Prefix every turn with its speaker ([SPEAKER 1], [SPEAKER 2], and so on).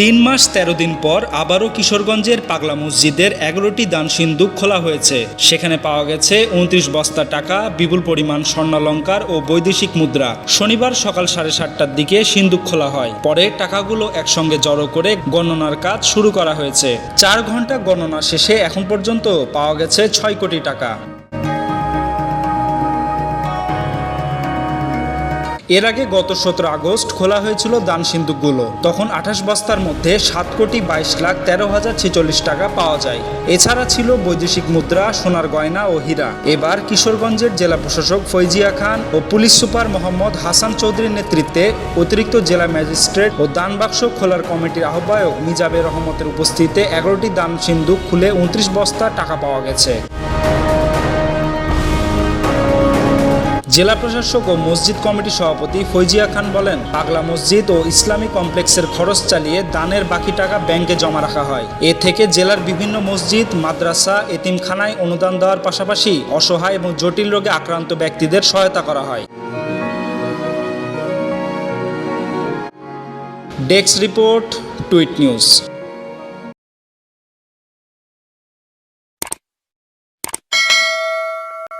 [SPEAKER 1] তিন মাস তেরো দিন পর আবারও কিশোরগঞ্জের পাগলা মসজিদের এগারোটি দান সিন্দুক খোলা হয়েছে। সেখানে পাওয়া গেছে উনত্রিশ বস্তা টাকা, বিপুল পরিমাণ স্বর্ণালঙ্কার ও বৈদেশিক মুদ্রা। শনিবার সকাল সাড়ে সাতটার দিকে সিন্দুক খোলা হয়। পরে টাকাগুলো একসঙ্গে জড়ো করে গণনার কাজ শুরু করা হয়েছে। চার ঘণ্টা গণনা শেষে এখন পর্যন্ত পাওয়া গেছে ছয় কোটি টাকা। এর আগে গত সতেরো আগস্ট খোলা হয়েছিল দান সিন্দুকগুলো তখন আঠাশ বস্তার মধ্যে সাত কোটি বাইশ লাখ তেরো হাজার ছেচল্লিশ টাকা পাওয়া যায়। এছাড়া ছিল বৈদেশিক মুদ্রা, সোনার গয়না ও হীরা। এবার কিশোরগঞ্জের জেলা প্রশাসক ফৈজিয়া খান ও পুলিশ সুপার মোহাম্মদ হাসান চৌধুরীর নেতৃত্বে অতিরিক্ত জেলা ম্যাজিস্ট্রেট ও দান বাক্স খোলার কমিটির আহ্বায়ক মিজাবে রহমতের উপস্থিতিতে এগারোটি দান সিন্দুক খুলে উনত্রিশ বস্তা টাকা পাওয়া গেছে। জেলা প্রশাসক ও মসজিদ কমিটির সভাপতি ফৈজিয়া খান বলেন, পাগলা মসজিদ ও ইসলামী কমপ্লেক্সের খরচ চালিয়ে দানের বাকি টাকা ব্যাংকে জমা রাখা হয়। এ থেকে জেলার বিভিন্ন মসজিদ, মাদ্রাসা, এতিমখানায় অনুদান দেওয়ার পাশাপাশি অসহায় এবং জটিল রোগে আক্রান্ত ব্যক্তিদের সহায়তা করা হয়। Desk report, tweet news.